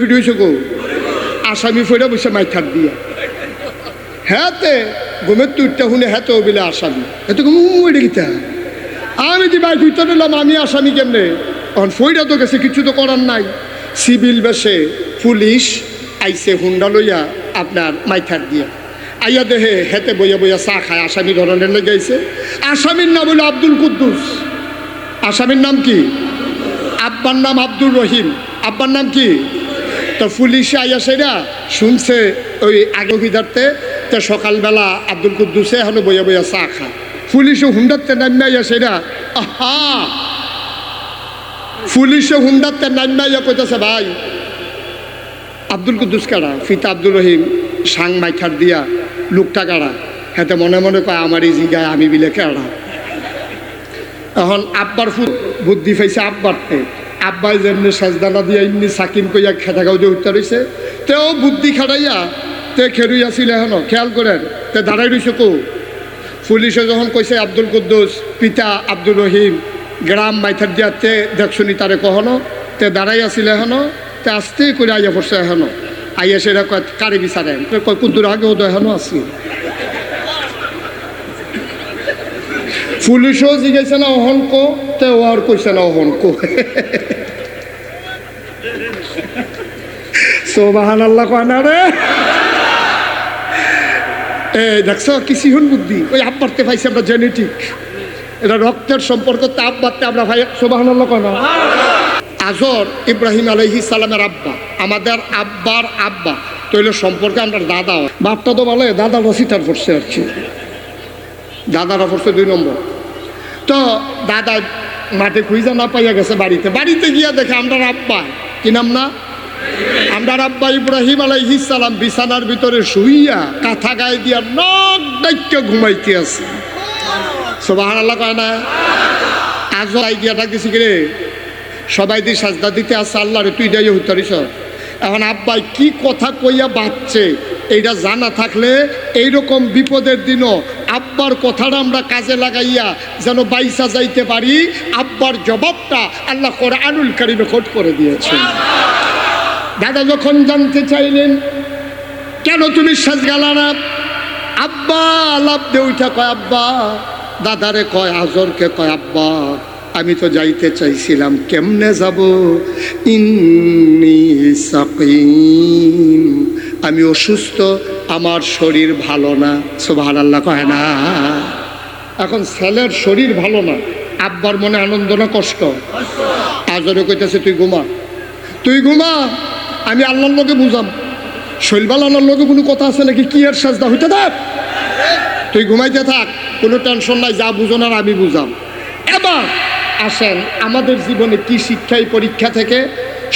ফিটি হয়েছে গো। আসামি ফেরা বসে মাইথার দিয়া। হ্যাঁ তে ঘুমের তুইটা শুনে হ্যাঁ তো বিলে আসামি। এত এটা গীতা আমি যে ভাই তুইটা নিলাম, আমি আসামি কেমনে? তখন ফইরা তো গেছে, কিছু তো করার নাই। সিভিল বেশে পুলিশ আইসে হুন্ডা লইয়া আপনার মাইথার দিয়া। আইয়া দেহে হেতে বইয়া বইয়া চা খায়, আসামি ধরনের লেগে আইছে। আসামির নাম হলো আব্দুল কুদ্দুস। আসামির নাম কি? আব্বার নাম আব্দুর রহিম। আব্বার নাম কি? তো পুলিশে আইয়া সেরা শুনছে ওই আগে বিদার্থে তো সকালবেলা আব্দুল কুদ্দুসে এখনও বইয়া বইয়া চা খায় পুলিশে হুন্ডাতে নামে আইয়া সেরা আহা! পুলিশে হুন্ডাতে নামে আইয়া কইতেছে, ভাই, আব্দুল কুদ্দুস কারা? ফিতা আব্দুল রহিম, সাং মাইখার দিয়া, লোকটা কারা? হেতে মনে মনে কয় আমার এই জিগায়, আমি বিলে কারা এখন আব্বার বুদ্ধি পাইছে আব্বারতে। আব্বাই যেমনি সাজদানা দিয়ে এমনি সাকিম কইয়া খেটা যে উত্তর রয়েছে তেও বুদ্ধি খাটাইয়া তে খেরুই আছিল এখনও, খেয়াল করেন, তে দাঁড়াই রয়েছে কো? পুলিশে যখন কইছে আব্দুল কুদ্দুস, পিতা আব্দুল রহিম, গ্রাম মাইথার দিয়া তে দেখছুনি তারে কখনো, তে দাঁড়াই আছিল এখনও, তে আস্তে করে আইয়া পড়ছে এখনও। আইয়া সেটা কয়, কারে বিচারেন? কয়, কুদ্দুর আগেও তো এখনও আছি। পুলিশও জিজ্ঞাসা না অহংক তে ও আর কইছে না অহংক সোবাহান আল্লাহ কয় না রে। এ, দেখছ কি সিহন বুদ্ধি? ওই আব্বারতে পাইছি আমরা জেনেটিক। এটা রক্তের সম্পর্ক, তা আব্বারতে আমরা ভাই সোবাহান আল্লাহ কয় না। আজর ইব্রাহিম আলহি সালামের আব্বা, আমাদের আব্বার আব্বা। তৈলে সম্পর্কে আমরা দাদা। বাপটা তো বলে দাদা রসিটার পড়ছে আর কি। দাদারা পড়ছে দুই নম্বর। তো দাদা মাঠে খুঁজে না পাইয়া গেছে বাড়িতে। বাড়িতে গিয়া দেখে আমরা আব্বা। কি নাম না? আমরা আব্বা ইব্রাহিম আলাইহিস সালাম বিছানার ভিতরে শুইয়া কাঁথা গায়ে দিয়া নখ ডাইকে ঘুমাইতে আছে। সোবাহান আল্লাহ কয় না? আজও আই গিয়া ডাকতেছি রে সবাই দিয়ে সাজদা দিতে আসছে আল্লাহ রে তুই যাই হইতারিস এখন আব্বাই কি কথা কইয়া বাচ্চে এইটা জানা থাকলে এইরকম বিপদের দিনও আব্বার কথাটা আমরা কাজে লাগাইয়া যেন বাইসা যাইতে পারি, আব্বার জবাবটা আল্লাহ করে আনুল কারিমে খোট করে দিয়েছে দাদা যখন জানতে চাইলেন, কেন তুমি সাজগালা না? আব্বা লাভ দে, উঠা কয়, আব্বা, দাদারে কয় আজরকে কয়, আব্বা, আমি তো যাইতে চাইছিলাম, কেমনে যাব? ইন্নি সাকিম। আমি অসুস্থ, আমার শরীর ভালো না। সোভান আল্লাহ কয় না। এখন ছেলের শরীর ভালো না, আব্বার মনে আনন্দ না কষ্ট? আজরে কইতেছে, তুই ঘুমা। তুই ঘুমা, আমি আল্লাহর লোকে বুঝাম। শৈলবাল আল্লাহর লোকে কোনো কথা আছে নাকি? কি এর সাজদা? হইতে দেখ তুই ঘুমাইতে থাক, কোনো টেনশন নাই, যা বুঝো না আমি বুঝাম। এবার আসেন, আমাদের জীবনে কি শিক্ষাই পরীক্ষা থেকে?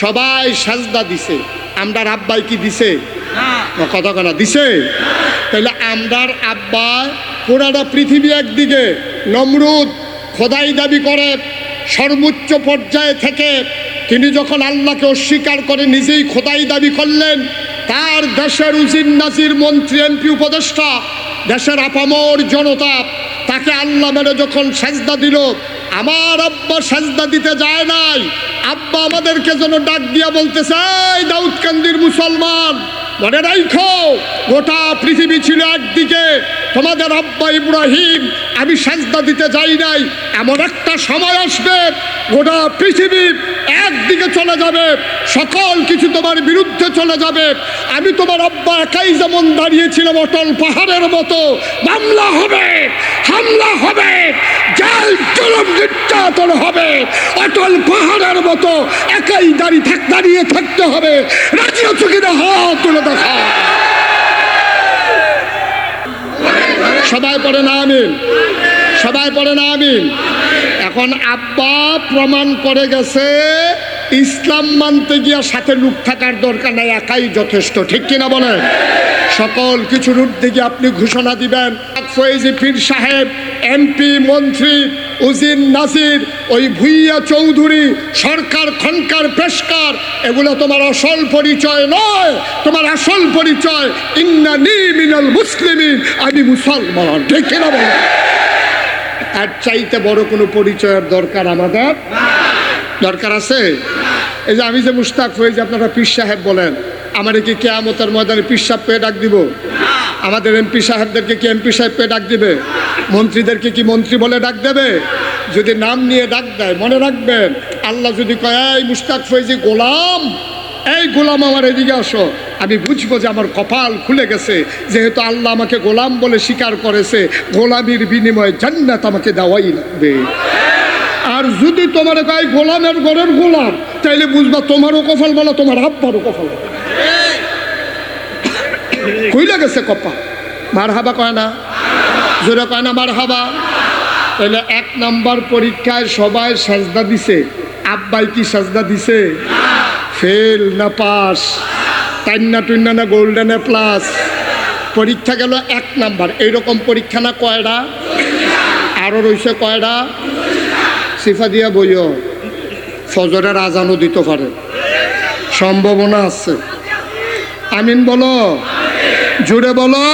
সবাই সাজদা দিছে। আমরার আব্বাই কি দিছে? কথা কেনা দিছে। তাহলে আমরার আব্বা পুরাটা পৃথিবী একদিকে, নমরুদ খোদাই দাবি করে সর্বোচ্চ পর্যায়ে থেকে। তিনি যখন আল্লাহকে অস্বীকার করে নিজেই খোদাই দাবি করলেন, তার দেশের উজির নাজির মন্ত্রী, এমপি, উপদেষ্টা, দেশের আপামর জনতা, তাকে আল্লাহ মেরে যখন সাজদা দিল, আমার আব্বা সাজদা দিতে যায় নাই, আব্বা আমাদেরকে যেন ডাক দিয়া বলতেছে, এই দাউদকান্দির মুসলমান মনে রাইখো, গোটা পৃথিবী ছিল একদিকে। তোমাদের আব্বা ইব্রাহিম, আমি সাজদা দিতে যাই নাই। এমন একটা সময় আসবে, গোটা পৃথিবী একদিকে চলে যাবে। সকল কিছু তোমার বিরুদ্ধে চলে যাবে। আমি তোমার আব্বা একাই যেমন দাঁড়িয়েছিলাম অটল পাহাড়ের মতো। মামলা হবে, হামলা হবে, জেল জুলুম নির্যাতন হবে। অটল পাহাড়ের মতো একাই দাঁড়িয়ে থাক, দাঁড়িয়ে থাকতে হবে। রাজি কিনা? হাত তুলে দেখা সবাই পড়ে না, আমিন। সবাই পড়ে না, আমিন। এখন আব্বা প্রমাণ করে গেছে, ইসলাম মানতে গিয়া সাথে লোক থাকার দরকার নাই, একাই যথেষ্ট। ঠিক কিনা বলেন সকল কিছুর ঊর্ধ্বে গিয়ে আপনি ঘোষণা দিবেন। ফয়েজি সাহেব, এমপি, মন্ত্রী, উজির, নাজির ওই ভুইয়া চৌধুরী, সরকার, খনকার, পেশকার, এগুলো তোমার আসল পরিচয় নয়। তোমার আসল পরিচয় ইন্নানি মিনাল মুসলিমিন, আমি মুসলমান কিনা বলেন আর চাইতে বড় কোনো পরিচয়ের দরকার আমাদের? দরকার আছে? এই যে আমি যে মুস্তাক হয়ে যে আপনারা পীর সাহেব বলেন, আমার কি কেয়ামতের ময়দানে পীর সাহেব পেয়ে ডাক দিব? আমাদের এমপি সাহেবদেরকে কি এমপি সাহেবকে ডাক দিবে? মন্ত্রীদেরকে কি মন্ত্রী বলে ডাক দেবে? যদি নাম নিয়ে ডাক দেয়, মনে রাখবেন, আল্লাহ যদি কয়, এই মুস্তাক ফৈজি, গোলাম, এই গোলাম আমার এদিকে আসো। আমি বুঝব যে আমার কপাল খুলে গেছে, যেহেতু আল্লাহ আমাকে গোলাম বলে স্বীকার করেছে, গোলামির বিনিময়ে জান্নাত আমাকে দেওয়াই লাগবে। আর যদি তোমার গায়ে গোলামের ঘরের গোলাম, তাইলে বুঝবা তোমারও কপাল বলা তোমার আব্বারও কপাল বলা। কইলা গেছে কপা? মার হাবা কয় না? জোরে কয় না মার হাবা তাহলে এক নাম্বার পরীক্ষায় সবাই সাজদা দিছে। আব্বাই কি সাজদা দিছে? ফেল না পাস। টাইন্না টুন্না না গোল্ডেনে প্লাস। পরীক্ষা গেল এক নাম্বার। এইরকম পরীক্ষা না কয়টা আরও রয়েছে কয়টা সিফা দিয়া বইও। ফজরের আজানও দিতে পারে। সম্ভাবনা আছে। আমিন বলো। জুড়ে বলো।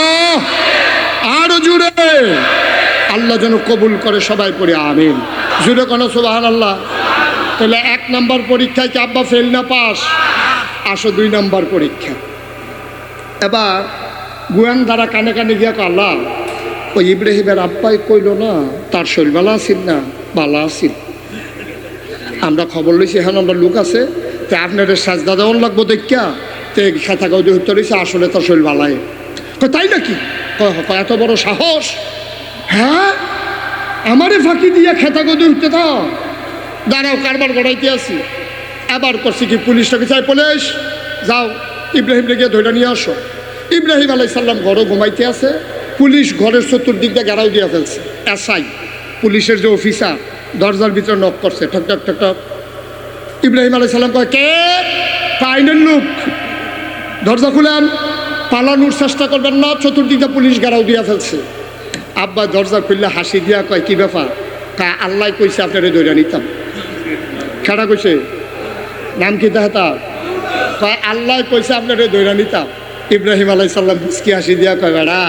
আরও জুড়ে। আল্লাহ যেন কবুল করে সবাই পড়ে, আমিন। জুড়ে কোনো সুবাহান আল্লাহ তাহলে এক নাম্বার পরীক্ষায় কি আব্বা ফেল না পাস? আসো দুই নাম্বার পরীক্ষা। এবার গুয়ান দ্বারা কানে কানে গিয়া আল্লাহ, ওই ইব্রাহিমের আব্বাই কইল না, তার শরীর বালা আসিল না? বালা আসিল আমরা খবর লইছি, এখন আমরা লোক আছে, তে আপনার সাজদা দেওয়ান লাগবো দেখা তে খেতা গদি রয়েছে আসলে তার শরীর কয়, তাই নাকি? এত বড় সাহস? হ্যাঁ? আমারে ফাঁকি দিয়ে খেতা গদি উঠতে দাও। দাঁড়াও, কারবার গড়াইতে আসি আবার করছি কি পুলিশটাকে চাই পুলিশ? যাও ইব্রাহিম গিয়ে ধরে নিয়ে আসো। ইব্রাহিম আলাই সাল্লাম ঘরও ঘুমাইতে আছে। পুলিশ ঘরের চতুর্দিক দিয়ে গেরাও দিয়ে ফেলছে। এসআই, পুলিশের যে অফিসার, দরজার ভিতরে নক করছে, ঠক ঠক ঠক ঠক। ইব্রাহিম আলাই সাল্লাম কয়, কে? আইনের লোক। দরজা খুলেন, পালানোর চেষ্টা করবেন না, চতুর্দিকে পুলিশ গেরাও দিয়া ফেলছে। আব্বা দরজা খুললে হাসি দিয়া কয়, কি ব্যাপার? তা আল্লাহ কইছে, আপনারে দৈরা নিতাম। খেড়া কইছে, নাম কি তাহাতা? কয়, আল্লাহ কইছে, আপনারে দৈরা নিতাম। ইব্রাহিম আলাই সাল্লাম বুঝকি হাসি দিয়া কয়, বেড়া,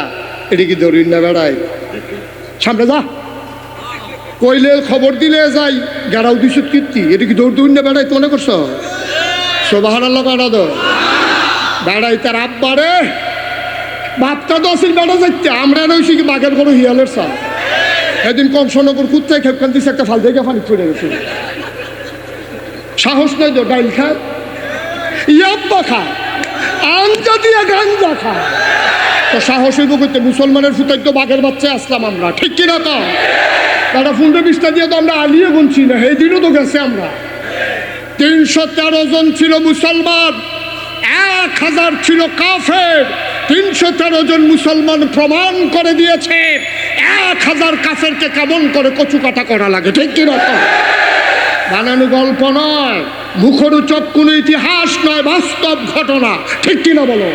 এটি কি দৌড়িন না বেড়াই? সামনে যা। কইলে খবর দিলে যাই গেরাও দিছত কীর্তি, এটা কি দৌড় দৌড় না বেড়াই, তো মনে করছ? সোবাহার আল্লাহ বেড়া দো বেড়াই তার আব্বারে। বাপটা তো আসিল বেড়া যাইতে, আমরা রয়েছি কি বাঘের কোনো হিয়ালের সা এদিন কংসনগর কুত্তায় খেপখান দিছে একটা ফাল দেখে ফালি ছড়ে গেছে। সাহস নাই তো, ডাইল খায় ইয়াব্বা খায় আঞ্জা দিয়ে গাঞ্জা খায় তো সাহস হইব করতে মুসলমানের ফুটাই তো বাঘের বাচ্চা আসলাম আমরা, ঠিক কিনা তো? তারা ফুন্ডে বিস্তা দিয়ে তো আমরা আলিয়ে গুনছি না এই দিনও তো গেছে আমরা। তিনশো তেরো জন ছিল মুসলমান। এক হাজার ছিল কাফের। তিনশো তেরো জন মুসলমান প্রমাণ করে দিয়েছে। এক হাজার কাফেরকে কেমন করে কচু কাটা করা লাগে, ঠিক তো বানানো গল্প নয়, মুখরোচক কোনো ইতিহাস নয়, বাস্তব ঘটনা, ঠিক কিনা বলো?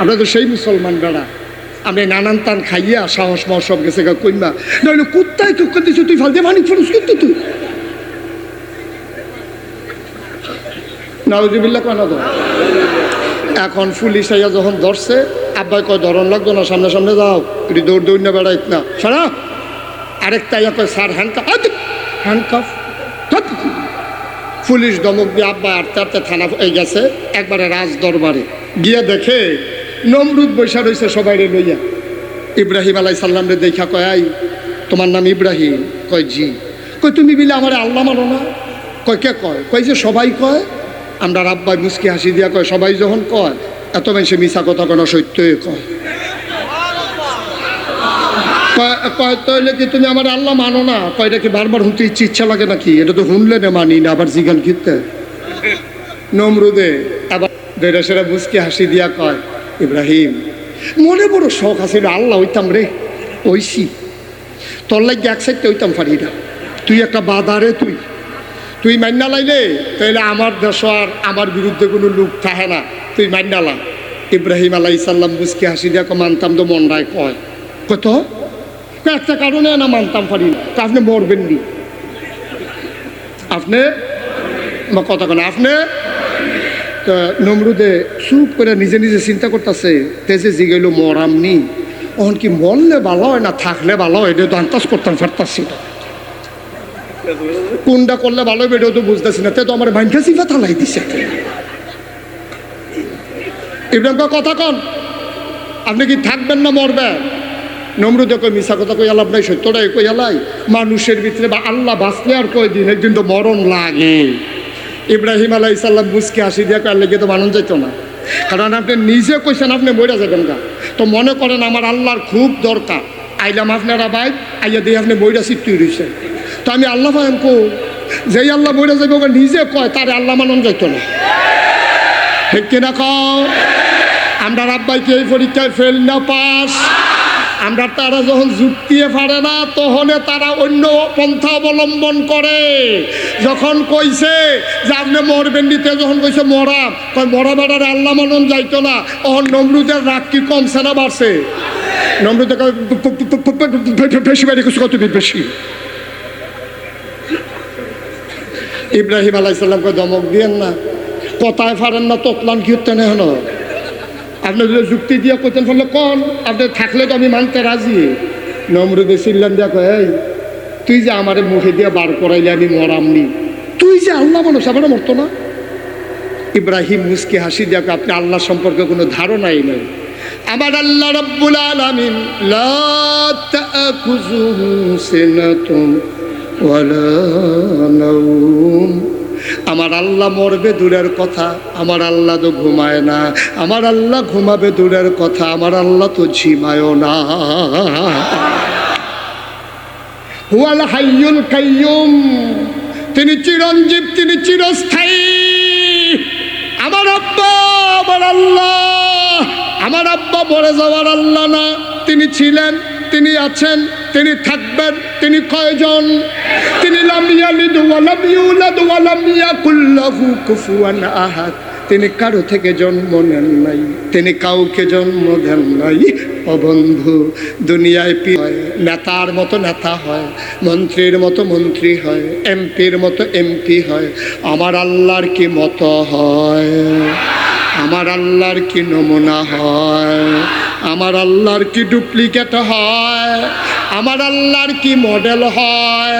আমরা তো সেই মুসলমান বেড়া। আমি নানান তান খাইয়া সাহস মহসব গেছে কইমা। নইলে কুত্তায় কুক্কা দিছো তুই ফাল দিয়ে মানিক ফরস কিন্তু তুই। নাউজিবিল্লা কেন তো? এখন পুলিশ আইয়া যখন ধরছে, আব্বাই কয়, ধরন লাগতো না সামনে সামনে যাও। এটি দৌড় দৌড় না বেড়াইত না। সারা আরেকটা ইয়া কয়, স্যার হ্যান্ডকাফ হ্যান্ডকাফ পুলিশ দমক দিয়ে আব্বা আটতে আটতে থানা এই গেছে, একবারে রাজ দরবারে। গিয়ে দেখে নমরুদ বৈশা রয়েছে সবাই রে লইয়া। ইব্রাহিম আলাই সাল্লাম রে দেখা কয় তোমার নাম ইব্রাহিম? কয়, জি। কই তুমি বিলে আমার আল্লাহ মানো না? কয়, কে কয়? কয় যে সবাই কয় আমরা রাব্বাই মুসকি হাসি দিয়া কয় সবাই যখন কয় এত বেশি মিশা কথা কোনো সত্যই কয়। কয়- কি তুমি আমার আল্লাহ মানো না? কয়টা কি বারবার হুনতে ইচ্ছে ইচ্ছা লাগে নাকি? এটা তো হুনলে না মানি না আবার জিগান কিনতে। নমরুদে আবার সেরা মুসকি হাসি দিয়া কয় ইব্রাহিম মনে বড় শখ আছে রে, আল্লাহ হইতাম রে ওইসি তোর লাগে এক সাইডটা হইতাম পারি তুই একটা বাদারে তুই। তুই মান্না লাইলে তাইলে আমার দেশ আর আমার বিরুদ্ধে কোনো লোক থাকে না। তুই মান্না লা। ইব্রাহিম আলাই সাল্লাম বুঝকে হাসি দিয়া মানতাম তো মনটায় কয়। কত? একটা কারণে না মানতাম পারি না। তা আপনি মরবেন নি। আপনি? কেন। আপনি? নমরুদে চুপ করে নিজে নিজে চিন্তা করতেছে তেজে জিগাইল মরামনি অহন কি মরলে ভালো হয় না থাকলে ভালো হয়? এটা তো করতাম পারতাছি না কোনটা করলে ভালো এটাও তো বুঝতেছি না। তে তো আমার ভাইনকা সিফা থালাই দিছে। ইব্রাহিম কথা কন। আপনি কি থাকবেন না মরবেন? নমরুদে কই মিশা কথা কই আলাপ নাই, সত্যটাই কই আলাই মানুষের ভিতরে বা আল্লাহ বাঁচলে আর কয় দিন একদিন তো মরণ লাগে। ইব্রাহিম আলাই সাল্লাম বুঝকে আসি দিয়ে কয় লেগে তো মানুষ যাইতো না। কারণ আপনি নিজে কইছেন আপনি মরে যাবেন গা। তো মনে করেন আমার আল্লাহর খুব দরকার। আইলাম আপনারা ভাই, আইয়া দিয়ে আপনি বইটা সিদ্ধি রয়েছেন তো আমি আল্লাহ ভাইম কো যেই আল্লাহ বইটা যাবে ওকে নিজে কয় তারে আল্লাহ মানন যাইত না ঠিক কিনা কও আমরা রাব্বাইকে এই পরীক্ষায় ফেল না পাস আমরা তারা যখন যুক্তিয়ে পারে না তখন তারা অন্য পন্থা অবলম্বন করে যখন কইছে যে আপনি মরবেন নিতে যখন কইছে মরা কয় মরা বেড়ারে আল্লাহ মানন যাইতো না তখন নমরুদের রাগ কি কমছে না বাড়ছে নমরুদের বেশি বেশি কিছু কত বেশি ইব্রাহিম আলাইসাল্লামকে দমক দিয়েন না। কথায় পারেন না, তোতলান কি হতেন এখন? আপনি যদি যুক্তি দিয়ে করতেন ফলে কন? আপনি থাকলে তো আমি মানতে রাজি। নমরুদে সিল্লান দিয়া কয় তুই যে আমার মুখে দিয়ে বার করাইলে, আমি মরামনি তুই যে আল্লাহ মানুষ আমার মরতো না? ইব্রাহিম মুসকে হাসি দিয়া আপনি আল্লাহ সম্পর্কে কোনো ধারণাই নেই। আমার আল্লাহ রব্বুল আলামিন, লা তাআখুযুহু সিনাতুন। আমার আল্লাহ মরবে দূরের কথা, আমার আল্লাহ তো ঘুমায় না। আমার আল্লাহ ঘুমাবে দূরের কথা, আমার আল্লাহ তো ঝিমায়ও না। হুয়াল হাইয়ুল কাইয়ুম। তিনি চিরঞ্জীব, তিনি চিরস্থায়ী। আমার আব্বা, আমার আল্লাহ। আমার আব্বা মরে যাওয়ার আল্লাহ না। তিনি ছিলেন, তিনি আছেন। তিনি থাকবেন, তিনি কয়জন? তিনি তিনি কারও থেকে জন্ম নেন নাই, তিনি কাউকে জন্ম দেন নাই। ও বন্ধু, দুনিয়ায় পি হয়, নেতার মতো নেতা হয়, মন্ত্রীর মতো মন্ত্রী হয়, এমপির মতো এমপি হয়। আমার আল্লাহর কি মতো হয়? আমার আল্লাহর কি নমুনা হয়? আমার আল্লাহর কি ডুপ্লিকেট হয়? আমার আল্লাহর কি মডেল হয়?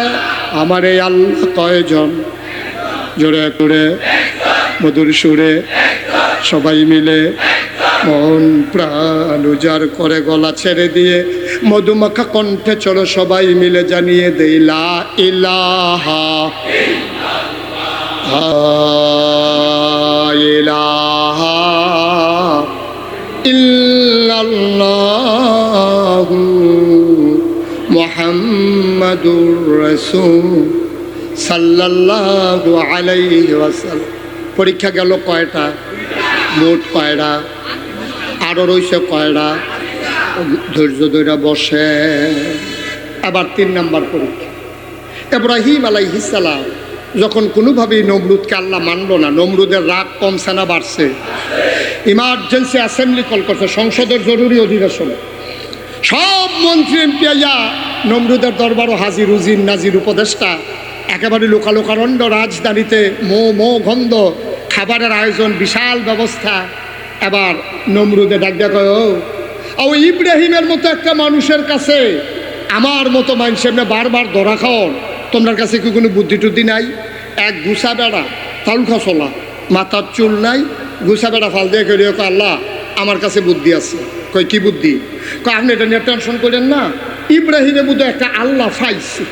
আমার এই আল্লাহ কয়জন? জোরে করে, মধুর সুরে সবাই মিলে মন প্রাণ উজাড় করে গলা ছেড়ে দিয়ে মধুমাখা কণ্ঠে চলো সবাই মিলে জানিয়ে দেই, লা ইলাহা ইলাহা মুহাম্মাদুর রাসূল সাল্লাল্লাহু আলাইহি ওয়াসাল্লাম। পরীক্ষা গেল কয়টা? মোট কয়টা? আরও রয়েছে কয়টা? ধৈর্য ধৈরা বসে। আবার তিন নাম্বার পরীক্ষা। এব্রাহিম আলাইহিসালাম যখন কোনোভাবেই নমরুদকে আল্লাহ মানলো না, নমরুদের রাগ কমছে না, বাড়ছে। ইমার্জেন্সি অ্যাসেম্বলি কল করছে, সংসদের জরুরি অধিবেশন। সব মন্ত্রী এমপি আইয়া, নমরুদের দরবারও হাজির উজির নাজির উপদেষ্টা। একেবারে লোকালোকারণ্য রাজধানীতে মো মো গন্ধ, খাবারের আয়োজন, বিশাল ব্যবস্থা। এবার নমরুদে ডাক দেখা ও ইব্রাহিমের মতো একটা মানুষের কাছে আমার মতো মানুষের না বারবার ধরা খাওয়ান তোমার কাছে কি কোনো বুদ্ধি টুদ্ধি নাই? এক গুসা বেড়া, তাল খসলা, মাথার চুল নাই গুসা বেড়া ফাল দিয়ে করে আল্লাহ, আমার কাছে বুদ্ধি আছে। কই কি বুদ্ধি? কয়, আপনি এটা নিয়ে টেনশন করেন না। ইব্রাহিমের মধ্যে একটা আল্লাহ ফাইছে।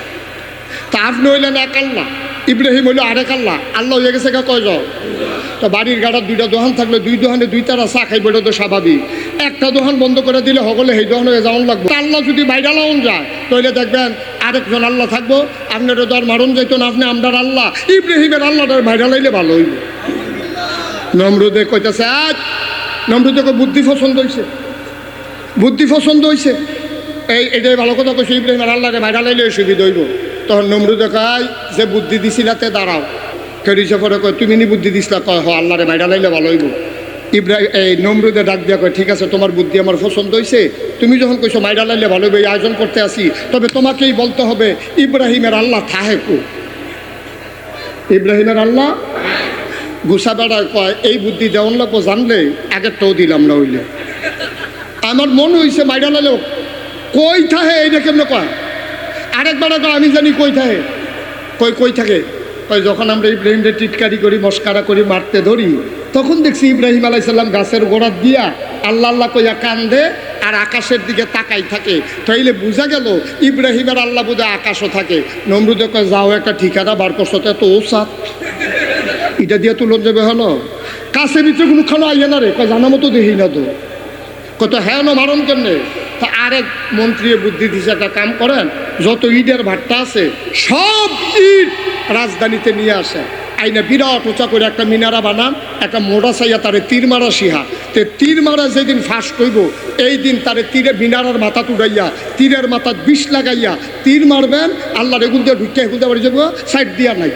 তা আপনি হইলেন এক আল্লাহ, ইব্রাহিম হইল আরেক আল্লাহ। আল্লাহ হয়ে গেছে কয় যাও তো বাড়ির গাড়া দুইটা দোকান থাকলে দুই দোকানে দুই তারা চা খাইব, এটা তো স্বাভাবিক। একটা দোকান বন্ধ করে দিলে সকলে সেই দোকানে যাওয়ান লাগবে। আল্লাহ যদি বাইরে লাউন যায়, তাহলে দেখবেন আরেকজন আল্লাহ থাকব। আপনার দর মারণ যাইতো না, আপনি আমরার আল্লাহ। ইব্রাহিমের আল্লাহটার বাইরে লাইলে ভালো হইব। নমরুদে কইতেছে, আজ নমরুদে কই বুদ্ধি পছন্দ হয়েছে বুদ্ধি পছন্দ হয়েছে এই, এটাই ভালো কথা কইছে ইব্রাহিম আর আল্লাহরে বাইরা লাইলে সুবিধা হইব। তখন নমরুদে কয়, যে বুদ্ধি দিছিলাতে দাঁড়াও। কেরিছে পরে কয়, তুমি নি বুদ্ধি দিছিলা কয়, হ, আল্লাহরে বাইরা লাইলে ভালো হইব। ইব্রাহিম এই নমরুদে ডাক দিয়া কয়, ঠিক আছে, তোমার বুদ্ধি আমার পছন্দ হয়েছে তুমি যখন কইছো মাইরা লাইলে ভালো হইবে আয়োজন করতে আসি, তবে তোমাকেই বলতে হবে, ইব্রাহিমের আল্লাহ থাহে কো। ইব্রাহিমের আল্লাহ গুসা বেড়ায় কয়, এই বুদ্ধি দেওয়ান লাগবো জানলে, আগেরটাও দিলাম না হইলে। আমার মন হইছে মাইরা লাইলেও কই থাহে এইটা কেমনে কয়? আরেক বেড়া কয় আমি জানি কই থাহে। কই কই থাকে? কই, যখন আমরা ইব্রাহিমকে টিটকারি করি, মস্কারা করি, মারতে ধরি, তখন দেখছি ইব্রাহিম আলাইসাল্লাম গাছের গোড়াত দিয়া আল্লাহ আল্লাহ কইয়া কান্দে আর আকাশের দিকে তাকাই থাকে। তাইলে বোঝা গেল ইব্রাহিমের আল্লাহ বোধহয় আকাশও থাকে। নমরুদে কয়, যাও একটা ঠিকানা বার করছ তো, এত ওসাত। এটা দিয়ে তুলন যাবে হলো? কাছে ভিতরে কোনো খানো আইয়া না রে, কয়, জানা মতো দেখি না তো। কত হ্যাঁ না মারণ কেমনে? তা আরেক মন্ত্রী বুদ্ধি দিছে, একটা কাম করেন, যত ইটের ভাট্টা আছে, সব ইট রাজধানীতে নিয়ে আসে। আইনা বিরাট উঁচা করে একটা মিনারা বানান, একটা মোড়া চাইয়া তারে তীর মারা সিহা তে তীর মারা যেদিন ফাঁস করব এই দিন তারে তীরে মিনারার মাথা তুড়াইয়া তীরের মাথা বিষ লাগাইয়া, তীর মারবেন আল্লাহ রেগুল দিয়ে ঢুকিয়া এগুল দিয়ে বাড়ি যাব সাইড দিয়া নাই।